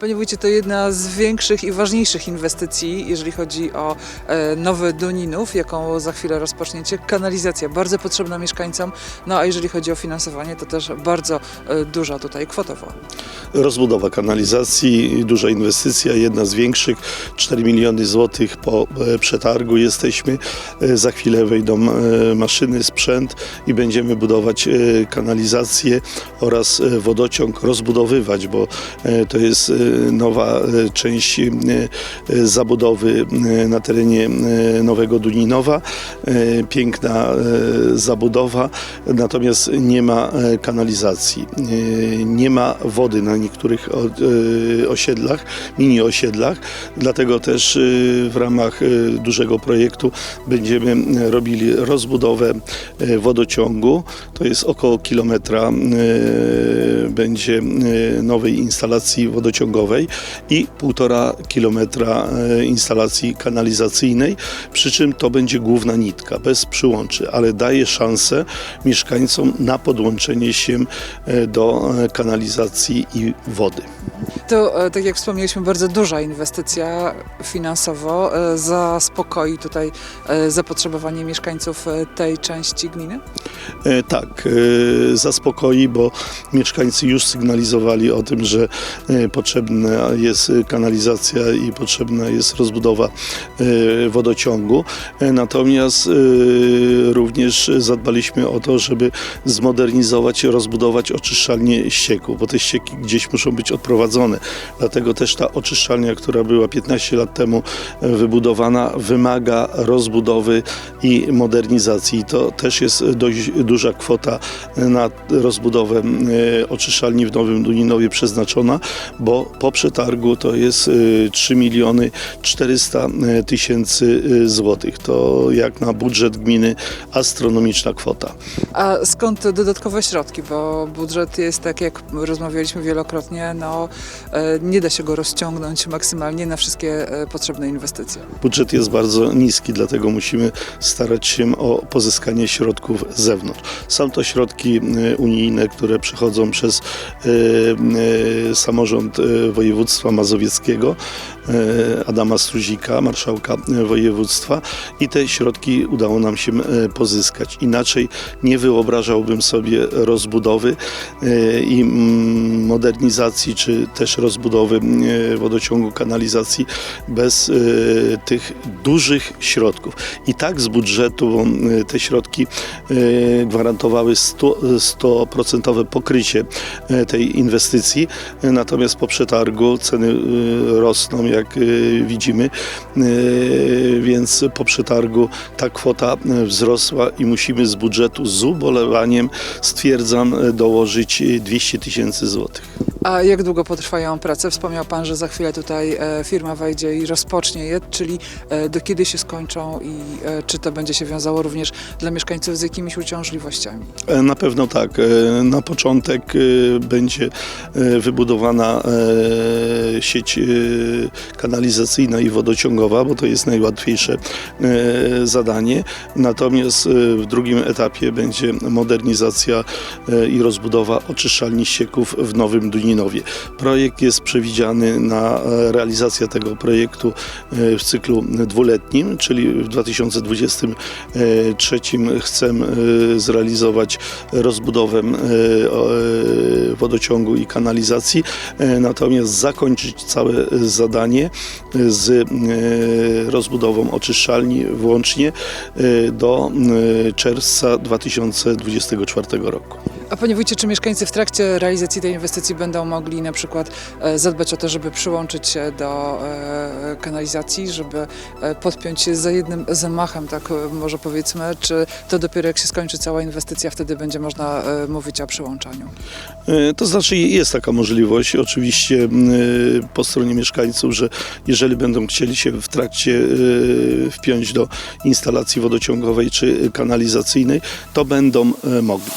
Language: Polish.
Panie wójcie, to jedna z większych i ważniejszych inwestycji, jeżeli chodzi o e, nowy Duninów, jaką za chwilę rozpoczniecie. Kanalizacja, bardzo potrzebna mieszkańcom, no a jeżeli chodzi o finansowanie, to też bardzo e, duża tutaj kwotowo. Rozbudowa kanalizacji, duża inwestycja, jedna z większych, 4 miliony złotych po e, przetargu jesteśmy. E, Za chwilę wejdą maszyny, sprzęt i będziemy budować kanalizację oraz wodociąg rozbudowywać, bo to jest nowa e, część e, zabudowy e, na terenie Nowego Duninowa. Piękna zabudowa, natomiast nie ma kanalizacji. Nie ma wody na niektórych osiedlach, mini osiedlach, dlatego też w ramach dużego projektu będziemy robili rozbudowę wodociągu. To jest około kilometra będzie nowej instalacji wodociągowej i półtora kilometra e, instalacji kanalizacyjnej, przy czym to będzie główna nitka, bez przyłączy, ale daje szansę mieszkańcom na podłączenie się e, do e, kanalizacji i wody. To, tak jak wspomnieliśmy, bardzo duża inwestycja finansowo. Zaspokoi tutaj zapotrzebowanie mieszkańców tej części gminy? Tak, zaspokoi, bo mieszkańcy już sygnalizowali o tym, że e, potrzebna jest kanalizacja i potrzebna jest rozbudowa e, wodociągu. E, Natomiast e, również zadbaliśmy o to, żeby zmodernizować i rozbudować oczyszczalnie ścieków, bo te ścieki gdzieś muszą być odprowadzone. Dlatego też ta oczyszczalnia, która była 15 lat temu wybudowana, wymaga rozbudowy i modernizacji. To też jest dość duża kwota na rozbudowę oczyszczalni w Nowym Duninowie przeznaczona, bo po przetargu to jest e, 3 miliony 400 tysięcy e, złotych. To jak na budżet gminy astronomiczna kwota. A skąd dodatkowe środki? Bo budżet jest, tak jak rozmawialiśmy wielokrotnie, no, e, nie da się go rozciągnąć maksymalnie na wszystkie e, potrzebne inwestycje. Budżet jest bardzo niski, dlatego musimy starać się o pozyskanie środków z zewnątrz. Są to środki unijne, które przychodzą przez samorząd województwa mazowieckiego, e, Adama Struzika, marszałka e, województwa i te środki udało nam się e, pozyskać. Inaczej nie wyobrażałbym sobie rozbudowy i mm, modernizacji, czy też rozbudowy e, wodociągu, kanalizacji bez tych dużych środków. I tak z budżetu te środki gwarantowały 100 100% pokrycie tej inwestycji, natomiast po przetargu ceny e, rosną, jak e, widzimy, E, więc po przetargu ta kwota wzrosła i musimy z budżetu z ubolewaniem, stwierdzam, dołożyć e, 200 tysięcy złotych. A jak długo potrwają prace? Wspomniał Pan, że za chwilę tutaj e, firma wejdzie i rozpocznie je, czyli e, do kiedy się skończą i e, czy to będzie się wiązało również dla mieszkańców z jakimiś uciążliwościami? Na pewno tak. Na początek będzie wybudowana sieć kanalizacyjna i wodociągowa, bo to jest najłatwiejsze zadanie. Natomiast w drugim etapie będzie modernizacja i rozbudowa oczyszczalni ścieków w Nowym Projekt jest przewidziany na e, realizację tego projektu e, w cyklu dwuletnim, czyli w 2023 chcemy e, zrealizować rozbudowę wodociągu i kanalizacji, natomiast zakończyć całe zadanie z rozbudową oczyszczalni włącznie do czerwca 2024 roku. A Panie Wójcie, czy mieszkańcy w trakcie realizacji tej inwestycji będą mogli na przykład e, zadbać o to, żeby przyłączyć się do e, kanalizacji, żeby e, podpiąć się za jednym zamachem, tak e, może powiedzmy, czy to dopiero jak się skończy cała inwestycja, wtedy będzie można e, mówić o przyłączaniu? E, To znaczy jest taka możliwość oczywiście e, po stronie mieszkańców, że jeżeli będą chcieli się w trakcie e, wpiąć do instalacji wodociągowej czy kanalizacyjnej, to będą e, mogli.